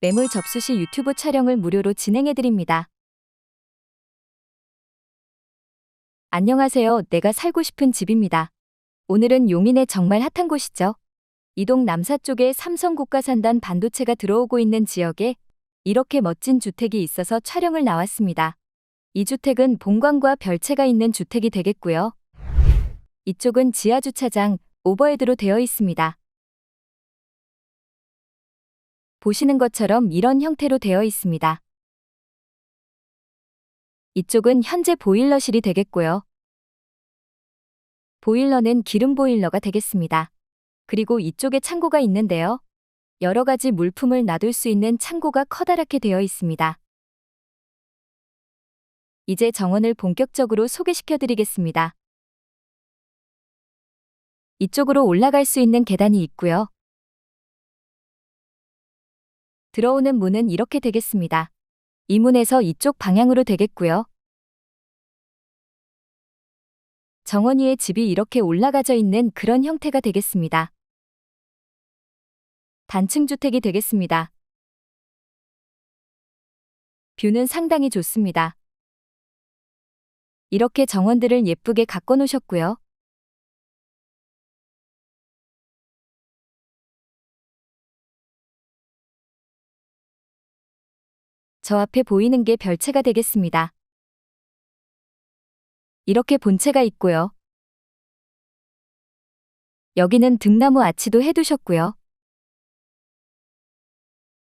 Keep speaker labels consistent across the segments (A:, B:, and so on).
A: 매물 접수 시 유튜브 촬영을 무료로 진행해드립니다. 안녕하세요. 내가 살고 싶은 집입니다. 오늘은 용인의 정말 핫한 곳이죠. 이동 남서쪽에 삼성국가산단 반도체가 들어오고 있는 지역에 이렇게 멋진 주택이 있어서 촬영을 나왔습니다. 이 주택은 본관과 별채가 있는 주택이 되겠고요. 이쪽은 지하주차장, 오버헤드로 되어 있습니다. 보시는 것처럼 이런 형태로 되어 있습니다. 이쪽은 현재 보일러실이 되겠고요. 보일러는 기름 보일러가 되겠습니다. 그리고 이쪽에 창고가 있는데요. 여러 가지 물품을 놔둘 수 있는 창고가 커다랗게 되어 있습니다. 이제 정원을 본격적으로 소개시켜 드리겠습니다. 이쪽으로 올라갈 수 있는 계단이 있고요. 들어오는 문은 이렇게 되겠습니다. 이 문에서 이쪽 방향으로 되겠고요. 정원 위에 집이 이렇게 올라가져 있는 그런 형태가 되겠습니다. 단층 주택이 되겠습니다. 뷰는 상당히 좋습니다. 이렇게 정원들을 예쁘게 가꿔 놓으셨고요. 저 앞에 보이는 게 별채가 되겠습니다. 이렇게 본체가 있고요. 여기는 등나무 아치도 해두셨고요.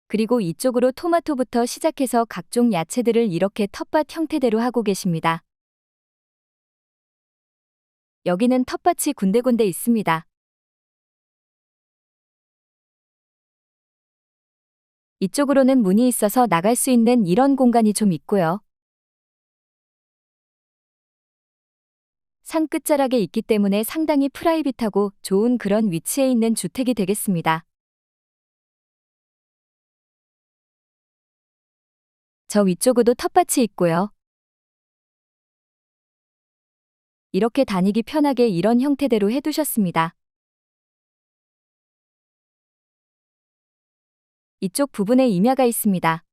A: 그리고 이쪽으로 토마토부터 시작해서 각종 야채들을 이렇게 텃밭 형태대로 하고 계십니다. 여기는 텃밭이 군데군데 있습니다. 이쪽으로는 문이 있어서 나갈 수 있는 이런 공간이 좀 있고요. 산 끝자락에 있기 때문에 상당히 프라이빗하고 좋은 그런 위치에 있는 주택이 되겠습니다. 저 위쪽으로 텃밭이 있고요. 이렇게 다니기 편하게 이런 형태대로 해두셨습니다. 이쪽 부분에 임야가 있습니다.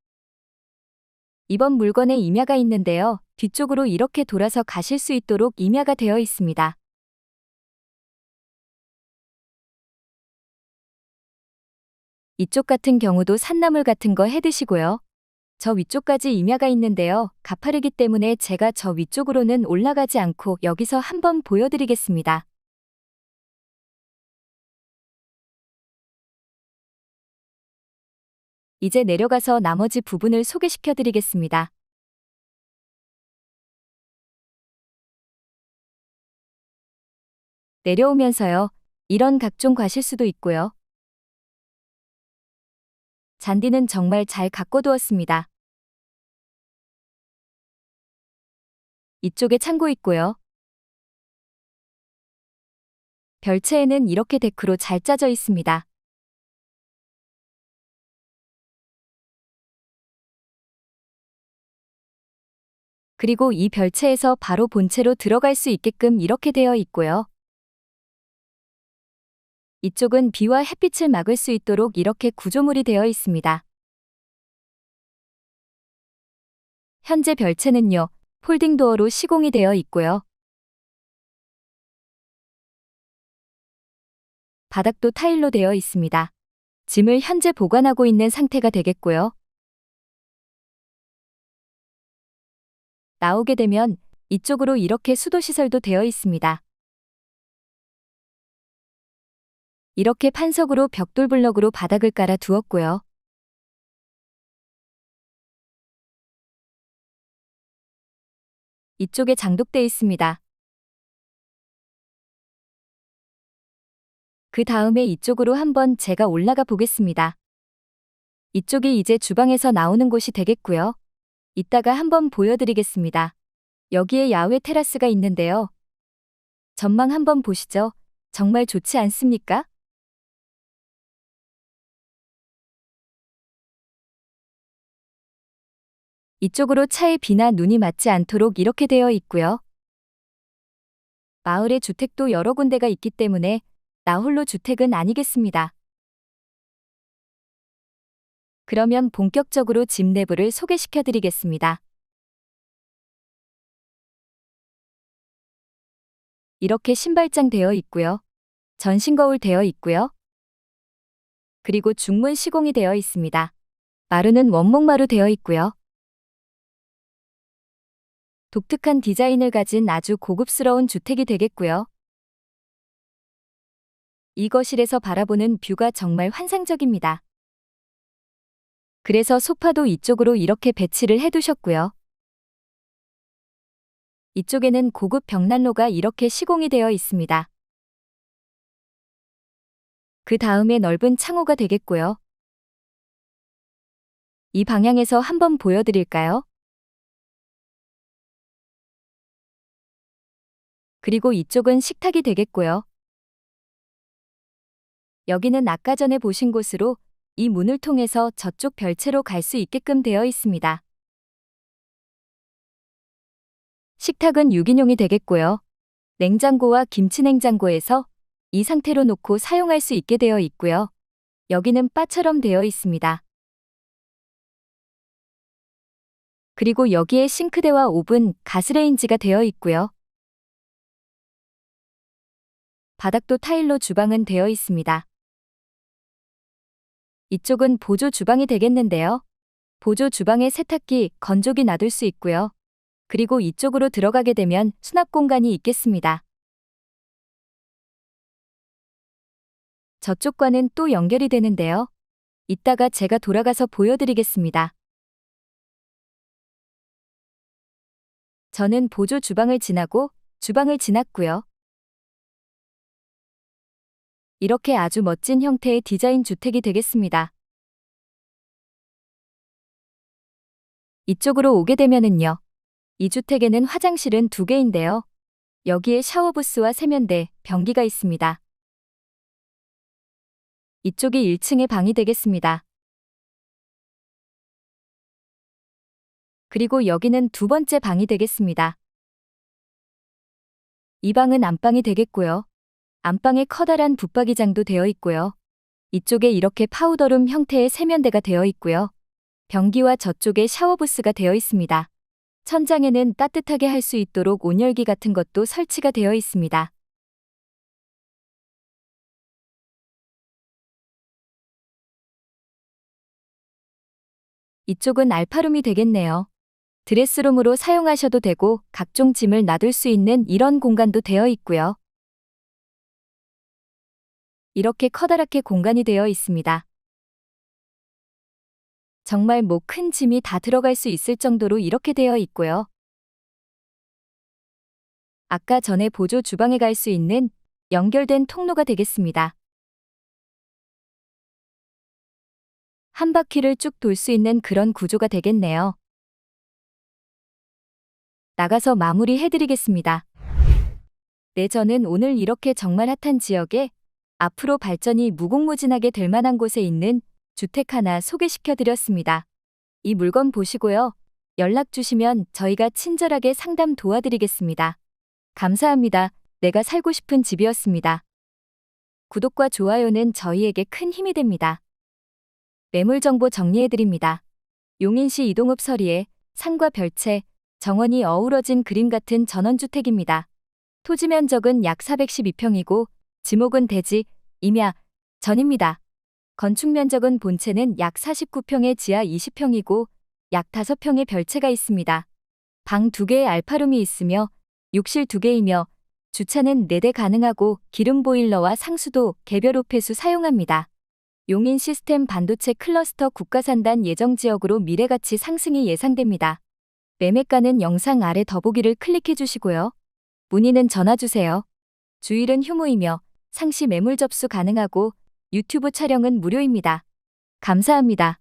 A: 이번 물건에 임야가 있는데요. 뒤쪽으로 이렇게 돌아서 가실 수 있도록 임야가 되어 있습니다. 이쪽 같은 경우도 산나물 같은 거 해드시고요. 저 위쪽까지 임야가 있는데요. 가파르기 때문에 제가 저 위쪽으로는 올라가지 않고 여기서 한번 보여드리겠습니다. 이제 내려가서 나머지 부분을 소개시켜 드리겠습니다. 내려오면서요. 이런 각종 과실수도 있고요. 잔디는 정말 잘 가꿔두었습니다. 이쪽에 창고 있고요. 별채에는 이렇게 데크로 잘 짜져 있습니다. 그리고 이 별채에서 바로 본체로 들어갈 수 있게끔 이렇게 되어 있고요. 이쪽은 비와 햇빛을 막을 수 있도록 이렇게 구조물이 되어 있습니다. 현재 별채는요, 폴딩 도어로 시공이 되어 있고요. 바닥도 타일로 되어 있습니다. 짐을 현재 보관하고 있는 상태가 되겠고요. 나오게 되면 이쪽으로 이렇게 수도시설도 되어 있습니다. 이렇게 판석으로 벽돌 블럭으로 바닥을 깔아 두었고요. 이쪽에 장독돼 있습니다. 그 다음에 이쪽으로 한번 제가 올라가 보겠습니다. 이쪽이 이제 주방에서 나오는 곳이 되겠고요. 이따가 한번 보여드리겠습니다. 여기에 야외 테라스가 있는데요. 전망 한번 보시죠. 정말 좋지 않습니까? 이쪽으로 차에 비나 눈이 맞지 않도록 이렇게 되어 있고요. 마을에 주택도 여러 군데가 있기 때문에 나 홀로 주택은 아니겠습니다. 그러면 본격적으로 집 내부를 소개시켜 드리겠습니다. 이렇게 신발장 되어 있고요. 전신 거울 되어 있고요. 그리고 중문 시공이 되어 있습니다. 마루는 원목마루 되어 있고요. 독특한 디자인을 가진 아주 고급스러운 주택이 되겠고요. 이 거실에서 바라보는 뷰가 정말 환상적입니다. 그래서 소파도 이쪽으로 이렇게 배치를 해두셨고요. 이쪽에는 고급 벽난로가 이렇게 시공이 되어 있습니다. 그 다음에 넓은 창호가 되겠고요. 이 방향에서 한번 보여드릴까요? 그리고 이쪽은 식탁이 되겠고요. 여기는 아까 전에 보신 곳으로 이 문을 통해서 저쪽 별채로 갈 수 있게끔 되어 있습니다. 식탁은 유기용이 되겠고요. 냉장고와 김치냉장고에서 이 상태로 놓고 사용할 수 있게 되어 있고요. 여기는 바처럼 되어 있습니다. 그리고 여기에 싱크대와 오븐, 가스레인지가 되어 있고요. 바닥도 타일로 주방은 되어 있습니다. 이쪽은 보조 주방이 되겠는데요. 보조 주방에 세탁기, 건조기 놔둘 수 있고요. 그리고 이쪽으로 들어가게 되면 수납 공간이 있겠습니다. 저쪽과는 또 연결이 되는데요. 이따가 제가 돌아가서 보여드리겠습니다. 저는 보조 주방을 지나고 주방을 지났고요. 이렇게 아주 멋진 형태의 디자인 주택이 되겠습니다. 이쪽으로 오게 되면은요. 이 주택에는 화장실은 두 개인데요. 여기에 샤워부스와 세면대, 변기가 있습니다. 이쪽이 1층의 방이 되겠습니다. 그리고 여기는 두 번째 방이 되겠습니다. 이 방은 안방이 되겠고요. 안방에 커다란 붙박이장도 되어 있고요. 이쪽에 이렇게 파우더룸 형태의 세면대가 되어 있고요. 변기와 저쪽에 샤워부스가 되어 있습니다. 천장에는 따뜻하게 할 수 있도록 온열기 같은 것도 설치가 되어 있습니다. 이쪽은 알파룸이 되겠네요. 드레스룸으로 사용하셔도 되고 각종 짐을 놔둘 수 있는 이런 공간도 되어 있고요. 이렇게 커다랗게 공간이 되어 있습니다. 정말 뭐 큰 짐이 다 들어갈 수 있을 정도로 이렇게 되어 있고요. 아까 전에 보조 주방에 갈 수 있는 연결된 통로가 되겠습니다. 한 바퀴를 쭉 돌 수 있는 그런 구조가 되겠네요. 나가서 마무리 해드리겠습니다. 네, 저는 오늘 이렇게 정말 핫한 지역에 앞으로 발전이 무궁무진하게 될 만한 곳에 있는 주택 하나 소개시켜 드렸습니다. 이 물건 보시고요. 연락 주시면 저희가 친절하게 상담 도와드리겠습니다. 감사합니다. 내가 살고 싶은 집이었습니다. 구독과 좋아요는 저희에게 큰 힘이 됩니다. 매물 정보 정리해드립니다. 용인시 이동읍 서리에 산과 별채, 정원이 어우러진 그림 같은 전원주택입니다. 토지 면적은 약 412평이고 지목은 대지, 임야, 전입니다. 건축 면적은 본체는 약 49평의 지하 20평이고 약 5평의 별채가 있습니다. 방 2개의 알파룸이 있으며 욕실 2개이며 주차는 4대 가능하고 기름 보일러와 상수도 개별 오폐수 사용합니다. 용인 시스템 반도체 클러스터 국가산단 예정 지역으로 미래가치 상승이 예상됩니다. 매매가는 영상 아래 더보기를 클릭해 주시고요. 문의는 전화 주세요. 주일은 휴무이며 상시 매물 접수 가능하고 유튜브 촬영은 무료입니다. 감사합니다.